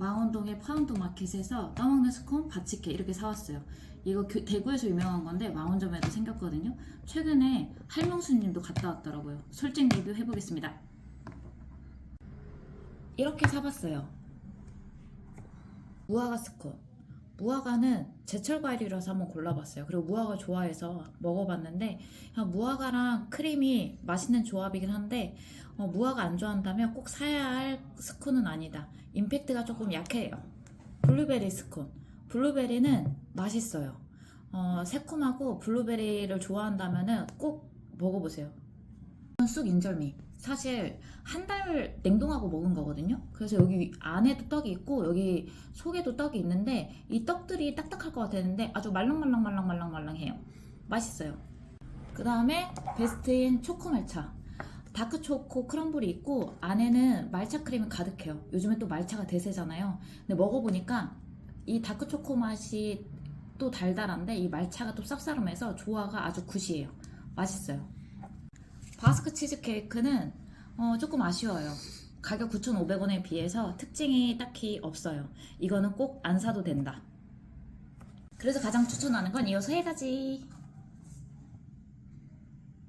망원동의 파운드 마켓에서 떠먹는 스콘 바치케 이렇게 사왔어요. 이거 교- 대구에서 유명한 건데 망원점에도 생겼거든요. 최근에 할명수님도 갔다 왔더라고요. 솔직 리뷰 해보겠습니다. 이렇게 사봤어요. 무화과 스콘. 무화과는 제철 과일이라서 한번 골라봤어요. 그리고 무화과 좋아해서 먹어봤는데 무화과랑 크림이 맛있는 조합이긴 한데 어, 무화과 안 좋아한다면 꼭 사야 할 스콘은 아니다. 임팩트가 조금 약해요. 블루베리 스콘. 블루베리는 맛있어요. 어, 새콤하고 블루베리를 좋아한다면 꼭 먹어보세요. 쑥 인절미. 사실 한 달 냉동하고 먹은 거거든요. 그래서 여기 안에도 떡이 있고 여기 속에도 떡이 있는데 이 떡들이 딱딱할 것 같았는데 아주 말랑말랑말랑말랑말랑해요. 맛있어요. 그 다음에 베스트인 초코말차. 다크 초코 크럼블이 있고 안에는 말차 크림이 가득해요. 요즘에 또 말차가 대세잖아요. 근데 먹어보니까 이 다크 초코 맛이 또 달달한데 이 말차가 또 쌉싸름해서 조화가 아주 굿이에요. 맛있어요. 바스크 치즈케이크는 어, 조금 아쉬워요. 가격 9,500원에 비해서 특징이 딱히 없어요. 이거는 꼭 안 사도 된다. 그래서 가장 추천하는 건 이 세 가지.